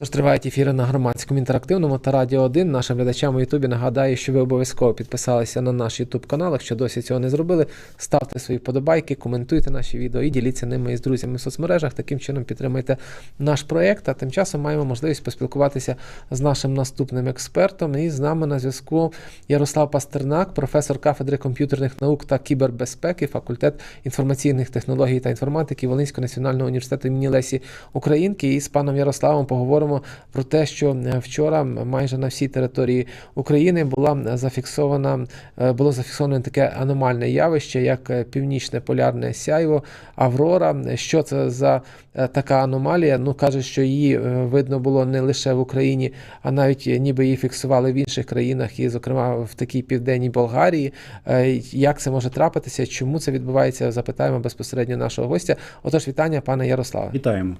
Тож тривають ефіри на громадському інтерактивному та радіо 1. Нашим глядачам у Ютубі нагадаю, що ви обов'язково підписалися на наш Ютуб канал. Якщо досі цього не зробили, ставте свої подобайки, коментуйте наші відео і діліться ними із друзями в соцмережах. Таким чином підтримайте наш проєкт. А тим часом маємо можливість поспілкуватися з нашим наступним експертом. І з нами на зв'язку Ярослав Пастернак, професор кафедри комп'ютерних наук та кібербезпеки, факультет інформаційних технологій та інформатики Волинського національного університету імені Лесі Українки. І з паном Ярославом поговоримо про те, що е, вчора майже на всій території України була зафіксована, е, було зафіксовано таке аномальне явище, як е, північне полярне сяйво Аврора. Що це за е, така аномалія? Ну кажуть, що її е, видно було не лише в Україні, а навіть е, ніби її фіксували в інших країнах, і, зокрема, в такій південній Болгарії. Е, Як це може трапитися? Чому це відбувається? Запитаємо безпосередньо нашого гостя. Отож, вітання, пане Ярославе. Вітаємо.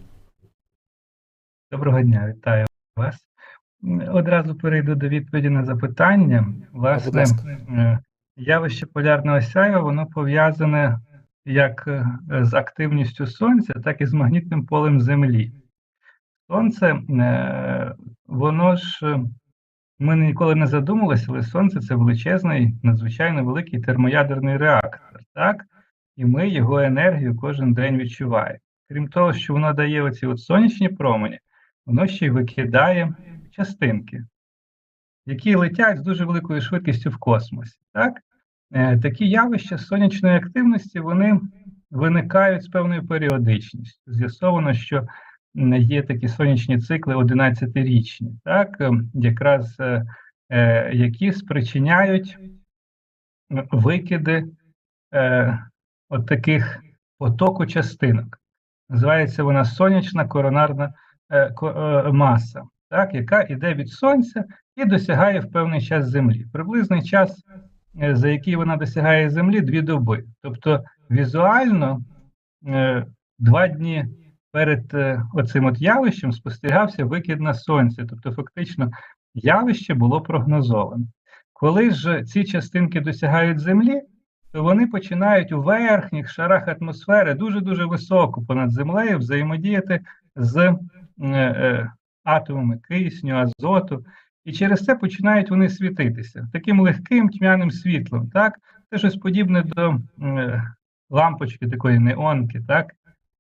Доброго дня, вітаю вас. Одразу перейду до відповіді на запитання. Власне, е, явище полярного сяйва, воно пов'язане як е, з активністю сонця, так і з магнітним полем Землі. Сонце, е, воно ж, ми ніколи не задумувалися, але сонце це величезний, надзвичайно великий термоядерний реактор, так? І ми його енергію кожен день відчуваємо. Крім того, що воно дає оці от сонячні промені, воно ще й викидає частинки, які летять з дуже великою швидкістю в космосі. Так? Е, Такі явища сонячної активності вони виникають з певною періодичністю. З'ясовано, що є такі сонячні цикли 11-річні, так? е, якраз е, е, які спричиняють викиди е, от таких потоку частинок. Називається вона сонячна коронарна ко- маса, так, яка йде від сонця і досягає в певний час Землі. Приблизний час, е, за який вона досягає Землі, дві доби. Тобто візуально е, два дні перед е, оцим от явищем спостерігався викид на сонце. Тобто, фактично, явище було прогнозоване. Коли ж ці частинки досягають Землі, то вони починають у верхніх шарах атмосфери дуже-дуже високо понад землею взаємодіяти з е, е, атомами кисню, азоту, і через це починають вони світитися таким легким тьмяним світлом. Так? Це щось подібне до е, лампочки такої неонки, так?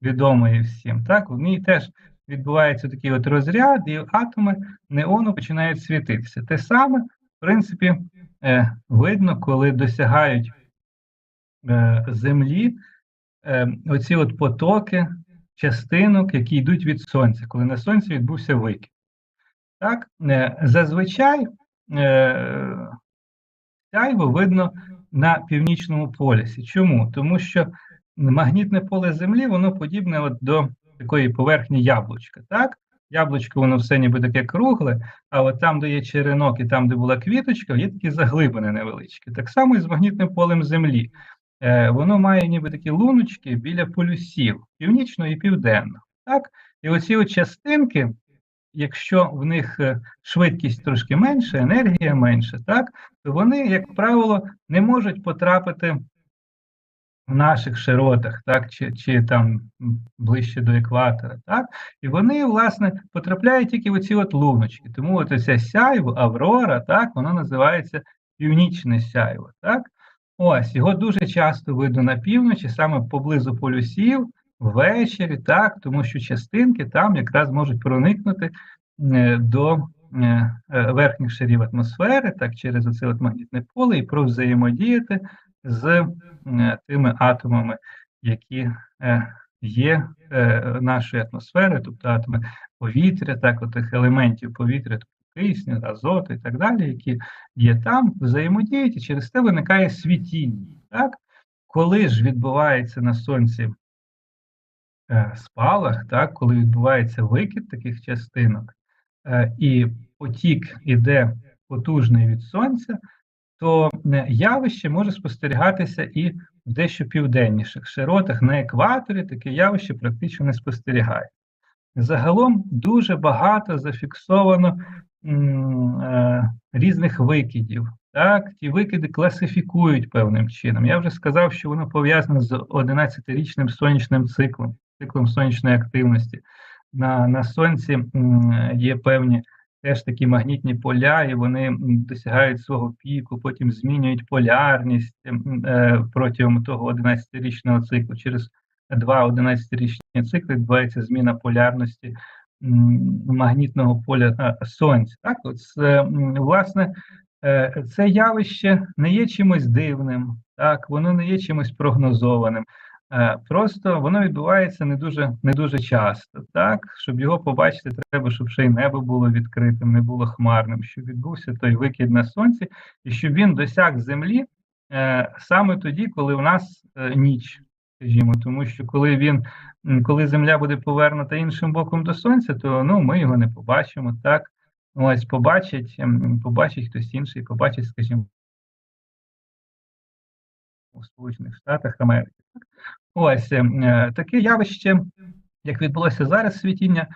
відомої всім. Так? В ній теж відбувається такий от розряд, і атоми неону починають світитися. Те саме, в принципі, е, видно, коли досягають землі е, оці от потоки частинок, які йдуть від сонця, коли на сонці відбувся викид. Так, е, зазвичай е, сяйво видно на північному полюсі. Чому? Тому що магнітне поле Землі воно подібне от до такої поверхні яблучка. Так? Яблучко, воно все ніби таке кругле, а от там, де є черенок і там, де була квіточка, є такі заглибини невеличкі. Так само і з магнітним полем Землі. Е, воно має ніби такі луночки біля полюсів північного і південного. Так? І оці от частинки, якщо в них е, швидкість трошки менша, енергія менша, так, то вони, як правило, не можуть потрапити в наших широтах, так, чи, чи там ближче до екватора, так, і вони, власне, потрапляють тільки в оці от луночки. Тому от оця сяйво, аврора, так, воно називається північне сяйво, так. Ось його дуже часто видно на півночі, саме поблизу полюсів, ввечері, так, тому що частинки там якраз можуть проникнути е, до е, е, верхніх шарів атмосфери, так, через оце от магнітне поле і провзаємодіяти з тими атомами, які є нашої атмосфери, тобто атоми повітря, так, от тих елементів повітря, кисню, азоту і так далі, які є там, взаємодіють, і через це виникає світіння. Так? Коли ж відбувається на сонці е, спалах, так, коли відбувається викид таких частинок, е, і потік іде потужний від сонця, то е, явище може спостерігатися і в дещо південніших широтах на екваторі таке явище практично не спостерігає. Загалом дуже багато зафіксовано різних викидів. Так, ті викиди класифікують певним чином. Я вже сказав, що воно пов'язане з 11-річним сонячним циклом, циклом сонячної активності. на, на сонці є певні теж такі магнітні поля, і вони досягають свого піку, потім змінюють полярність е, протягом того 11-річного циклу. Через два 11-річні цикли відбувається зміна полярності магнітного поля е, сонця. Так, от власне, е, це явище не є чимось дивним, так, воно не є чимось прогнозованим. Е, Просто воно відбувається не дуже не дуже часто. Так, щоб його побачити, треба, щоб ще й небо було відкритим, не було хмарним, щоб відбувся той викид на сонці, і щоб він досяг землі саме тоді, коли в нас ніч, скажімо, тому що коли він, коли земля буде повернута іншим боком до сонця, то ну ми його не побачимо. Так, ось побачить, ем, побачить хтось інший, побачить, скажімо, у Сполучених Штатах Америки. Ось е, таке явище, як відбулося зараз світіння,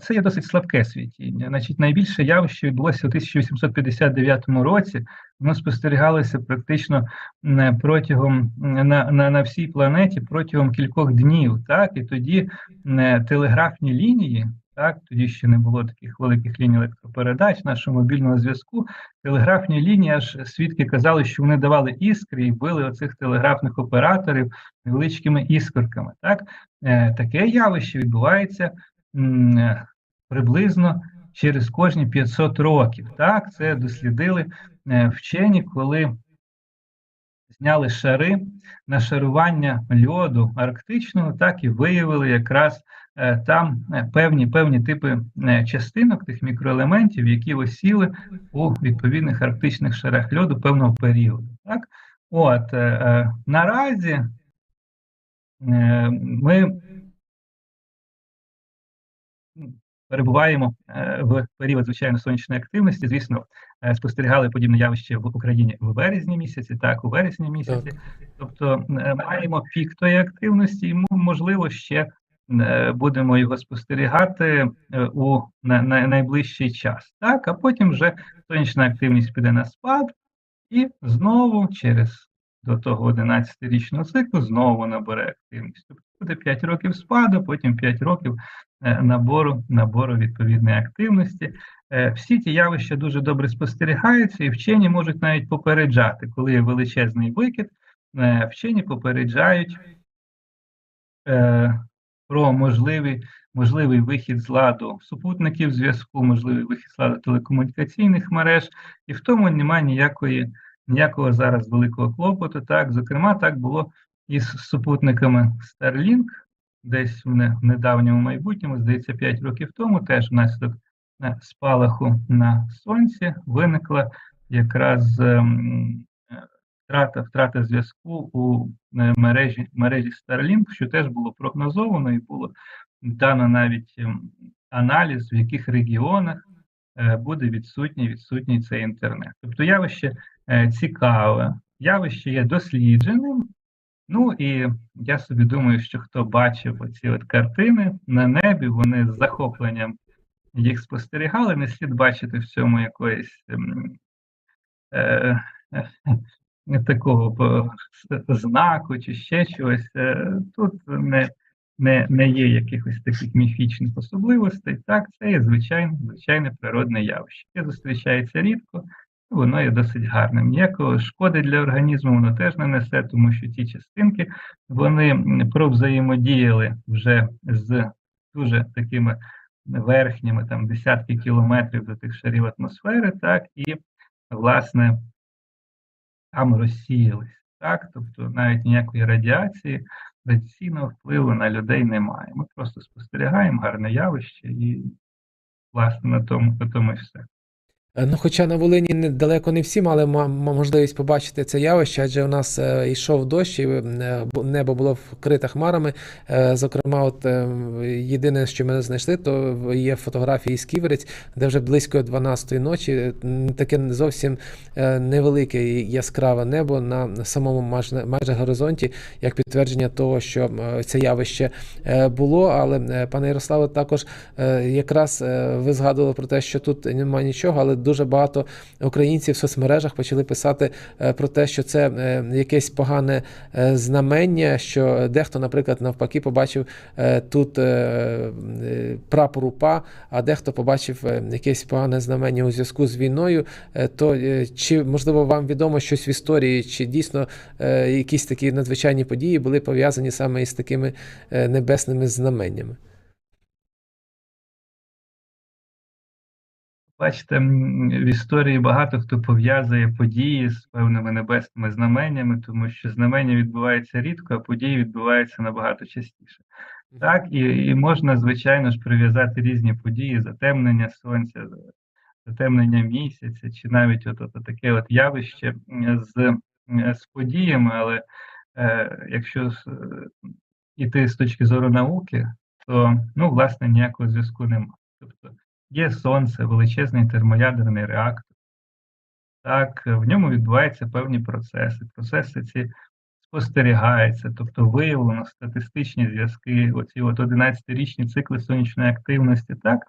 це є досить слабке світіння. Значить, найбільше явище відбулося у 1859 році. Воно спостерігалося практично протягом на, на, на всій планеті протягом кількох днів. Так, і тоді телеграфні лінії. Так, тоді ще не було таких великих ліній електропередач, нашого мобільного зв'язку. Телеграфні лінії аж свідки казали, що вони давали іскри і били оцих телеграфних операторів невеличкими іскорками. Так, е, таке явище відбувається е, приблизно через кожні 500 років. Так, це дослідили е, вчені, коли зняли шари нашарування льоду арктичного, так і виявили якраз е, там е, певні певні типи е, частинок тих мікроелементів, які осіли у відповідних арктичних шарах льоду певного періоду. Так, от е, е, наразі е, ми перебуваємо е, в період звичайно сонячної активності. Звісно, е, спостерігали подібне явище в Україні в березні місяці, так у вересні місяці. Тобто е, маємо пік тої активності, і мо- можливо ще будемо його спостерігати у на, на найближчий час. Так, а потім вже сонячна активність піде на спад, і знову через до того 11-річного циклу знову набере активність. Тобто буде 5 років спаду, потім 5 років набору, набору відповідної активності. Е, Всі ті явища дуже добре спостерігаються, і вчені можуть навіть попереджати, коли є величезний викид, е, вчені попереджають е, про можливий, можливий вихід з ладу супутників зв'язку, можливий вихід з ладу телекомунікаційних мереж, і в тому немає ніякої, ніякого зараз великого клопоту. Так, зокрема, так було і з супутниками Starlink, десь в недавньому майбутньому, здається, 5 років тому, теж внаслідок е, спалаху на сонці виникла якраз ем, е, втрата, втрата зв'язку у е, мережі, мережі Starlink, що теж було прогнозовано і було дано навіть ем, аналіз, в яких регіонах буде відсутній, відсутній цей інтернет. Тобто явище цікаве, явище є дослідженим. Ну і я собі думаю, що хто бачив оці от картини на небі, вони з захопленням їх спостерігали, не слід бачити в цьому якоїсь ем, е, е, такого знаку чи ще чогось. Е, Тут не, не, не є якихось таких міфічних особливостей. Так, це є звичайне, звичайне природне явище, яке зустрічається рідко, воно є досить гарним. Ніякого шкоди для організму воно теж не несе, тому що ті частинки вони провзаємодіяли вже з дуже такими верхніми там десятки кілометрів до тих шарів атмосфери, так, і власне там розсіялись. Так, тобто навіть ніякої радіації, радіаційного впливу на людей немає. Ми просто спостерігаємо гарне явище і, власне, на тому, на тому і все. Е, Ну, хоча на Волині далеко не всі мали ма- ма- можливість побачити це явище, адже у нас е, йшов дощ, і е, небо було вкрите хмарами. Зокрема, от єдине, що ми знайшли, то є фотографії з Ківерець, де вже близько 12-ї ночі таке зовсім невелике яскраве небо на самому майже, майже горизонті, як підтвердження того, що це явище було. Але, пане Ярославе, також якраз ви згадували про те, що тут немає нічого, але дуже багато українців в соцмережах почали писати е, про те, що це е, якесь погане е, знамення, що дехто, наприклад, навпаки, побачив тут прапор УПА, а дехто побачив якесь погане знамення у зв'язку з війною. То чи можливо вам відомо щось в історії, чи дійсно якісь такі надзвичайні події були пов'язані саме із такими небесними знаменнями? Бачите, в історії багато хто пов'язує події з певними небесними знаменнями, тому що знамення відбувається рідко, а події відбуваються набагато частіше. Так, і, і можна, звичайно ж, прив'язати різні події, затемнення сонця, затемнення місяця, чи навіть от, от, таке от явище з, з подіями, але е, якщо з- е, з точки зору науки, то ну, власне ніякого зв'язку немає. Тобто є сонце, величезний термоядерний реактор. Так, в ньому відбуваються певні процеси. Процеси ці спостерігаються, тобто виявлено статистичні зв'язки, оці от 11-річні цикли сонячної активності. Так,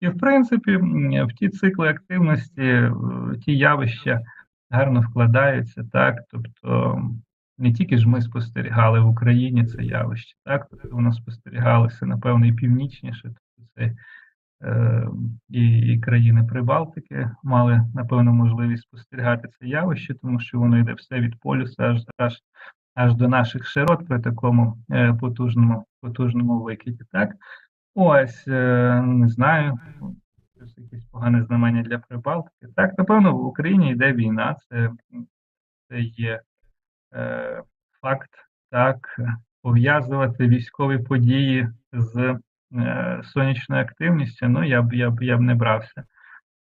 і в принципі, в ті цикли активності, е, ті явища гарно вкладаються, так, тобто. Не тільки ж ми спостерігали в Україні це явище, так, воно спостерігалося, напевно, і північніше, тобто це е, і, і країни Прибалтики мали напевно можливість спостерігати це явище, тому що воно йде все від полюса аж аж, аж до наших широт при такому е, потужному потужному викиді. Так, ось е, не знаю. Якесь погане знамення для Прибалтики. Так, напевно, в Україні йде війна, це, це є е, факт, так, пов'язувати військові події з е, сонячною активністю, ну я б я б я б не брався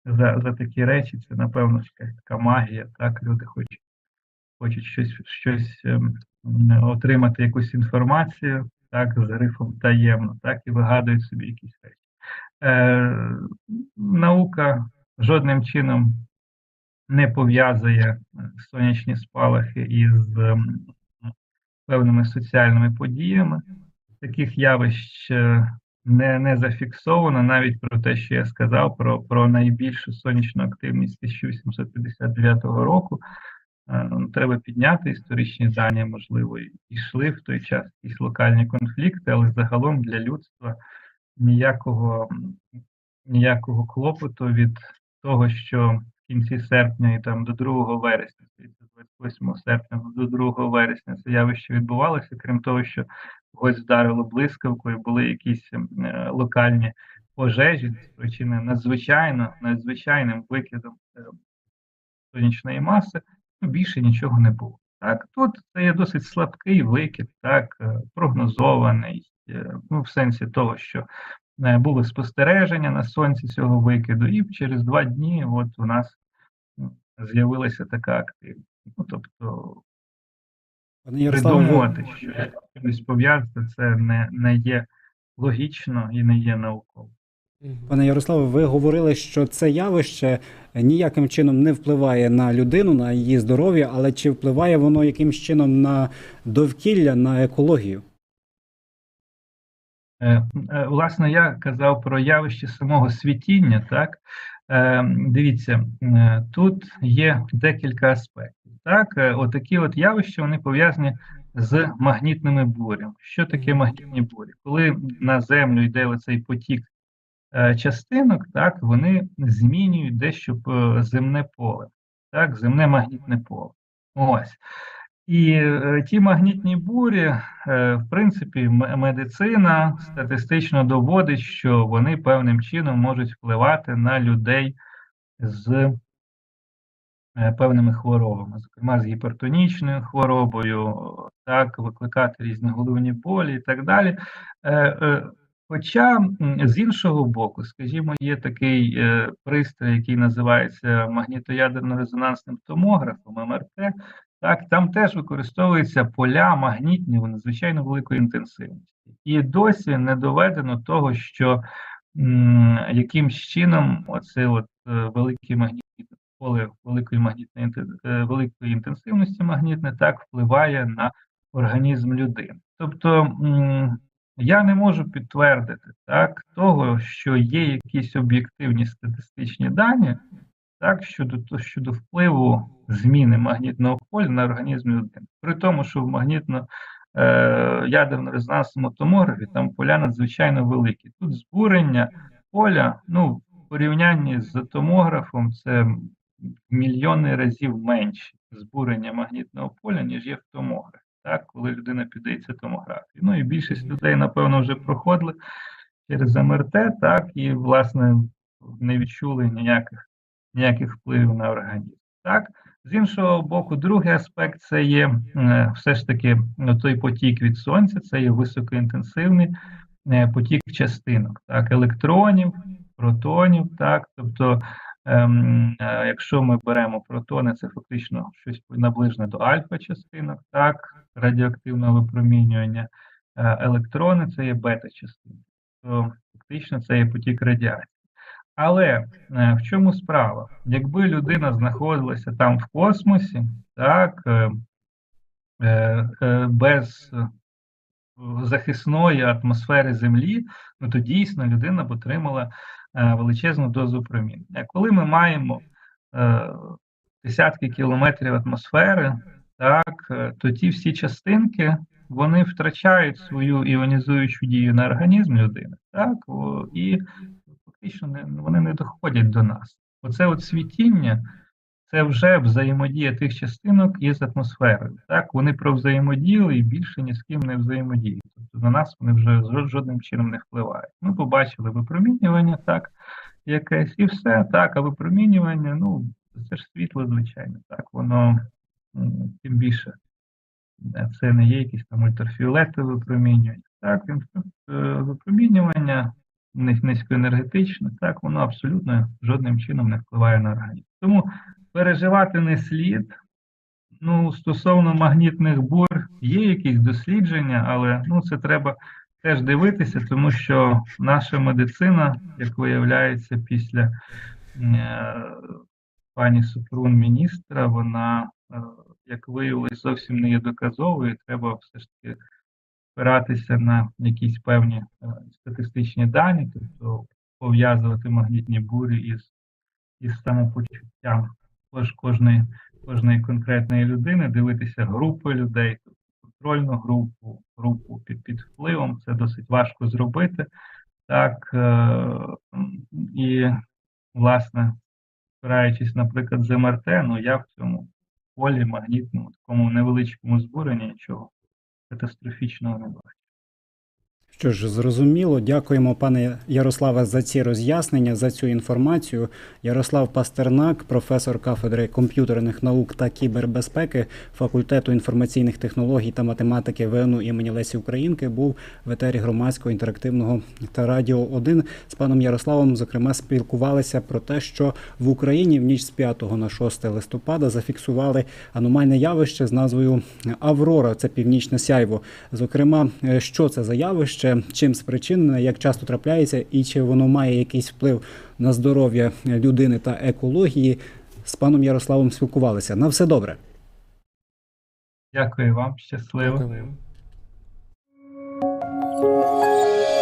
за, за такі речі. Це напевно така магія. Так, люди хочуть хочуть щось щось ем, отримати якусь інформацію, так, з грифом таємно, так, і вигадують собі якісь речі. Е, наука жодним чином не пов'язує е, сонячні спалахи із ем, певними соціальними подіями. Таких явищ е, не, не зафіксовано навіть про те, що я сказав, про, про найбільшу сонячну активність 1859 року. Е, ну, Треба підняти історичні дані, можливо, і йшли в той час якісь локальні конфлікти, але загалом для людства ніякого, ніякого клопоту від того, що в кінці серпня і там до 2 вересня, здається, 28 серпня до 2 вересня це явище відбувалося, крім того, що когось вдарило блискавкою, були якісь е, локальні пожежі, спричинені надзвичайно надзвичайним викидом е, сонячної маси, ну, більше нічого не було. Так, тут це є досить слабкий викид, так, е, прогнозований, ну, в сенсі того, що були спостереження на сонці цього викиду, і через два дні от у нас з'явилася така активність. Ну, тобто придумувати, що щось пов'язати, це не, не є логічно і не є науково. Пане Ярославе, ви говорили, що це явище ніяким чином не впливає на людину, на її здоров'я, але чи впливає воно якимсь чином на довкілля, на екологію? Е, е, Власне, я казав про явище самого світіння. Так дивіться, е, тут є декілька аспектів. Так, Е, отакі от явища вони пов'язані з магнітними бурями. Що таке магнітні бурі? Коли на землю йде оцей потік е, частинок, так вони змінюють дещо е, земне поле, так, земне магнітне поле. Ось. І е, ті магнітні бурі, е, в принципі, медицина статистично доводить, що вони певним чином можуть впливати на людей з е, певними хворобами, зокрема з гіпертонічною хворобою, так, викликати різні головні болі і так далі. Хоча з іншого боку, скажімо, є такий пристрій, який називається магнітоядерно-резонансним томографом МРТ, так, там теж використовуються поля магнітні в надзвичайно великої інтенсивності. І досі не доведено того, що м, якимсь чином оце от е, велике магнітне поле великої магнітної е, великої інтенсивності магнітне так впливає на організм людини. Тобто м, я не можу підтвердити так того, що є якісь об'єктивні статистичні дані, так, щодо, щодо впливу зміни магнітного поля на організм людини. При тому, що в магнітно е, ядерно-резонансному томографі там поля надзвичайно великі. Тут збурення поля, ну, в порівнянні з томографом, це мільйони разів менше збурення магнітного поля, ніж є в томографі. Так, коли людина піддається томографії. Ну і більшість людей, напевно, вже проходили через МРТ, так, і, власне, не відчули ніяких, ніяких впливів на організм. Так, з іншого боку, другий аспект це є е, все ж таки ну, той потік від сонця, це є високоінтенсивний е, потік частинок, так, електронів, протонів, так, тобто. Ем, е, якщо ми беремо протони, це фактично щось наближене до альфа-частинок, так, радіоактивного випромінювання, електрони це є бета-частинки, то фактично це є потік радіації. Але е, в чому справа? Якби людина знаходилася там в космосі, так, е, е, без захисної атмосфери Землі, ну то дійсно людина б отримала величезну дозу проміння. Коли ми маємо десятки кілометрів атмосфери, так, то ті всі частинки вони втрачають свою іонізуючу дію на організм людини, так, і фактично не, вони не доходять до нас. Оце от світіння це вже взаємодія тих частинок із атмосферою. Так, вони провзаємодіяли і більше ні з ким не взаємодіють. Тобто на нас вони вже жодним чином не впливають. Ми побачили випромінювання, так, якесь, і все, так, а випромінювання, ну, це ж світло, звичайно, так, воно тим більше. е, Це не є якісь там ультрафіолетове випромінювання. Так, е, випромінювання низькоенергетичне, так, воно абсолютно жодним чином не впливає на організм. Тому переживати не слід. Ну, стосовно магнітних бур, є якісь дослідження, але ну, це треба теж дивитися, тому що наша медицина, як виявляється, після е, пані Супрун міністра, вона, е, як виявилось, зовсім не є доказовою. Треба все ж таки спиратися на якісь певні е, статистичні дані, тобто пов'язувати магнітні бурі із, із самопочуттям кожної, кожної конкретної людини, дивитися групи людей, контрольну групу, групу під, під впливом. Це досить важко зробити. Так, е, і, власне, спираючись, наприклад, з МРТ, ну я в цьому полі магнітному, такому невеличкому збуренні нічого катастрофічного не. Що ж, зрозуміло, дякуємо, пане Ярославе, за ці роз'яснення, за цю інформацію. Ярослав Пастернак, професор кафедри комп'ютерних наук та кібербезпеки факультету інформаційних технологій та математики ВНУ імені Лесі Українки, був в етері громадського інтерактивного та радіо 1 з паном Ярославом. Зокрема, спілкувалися про те, що в Україні в ніч з 5 на 6 листопада зафіксували аномальне явище з назвою Аврора. Це північне сяйво. Зокрема, е, що це за явище, чим спричинене, як часто трапляється, і чи воно має якийсь вплив на здоров'я людини та екології. З паном Ярославом спілкувалися. На все добре. Дякую вам, щасливо. Дякуємо.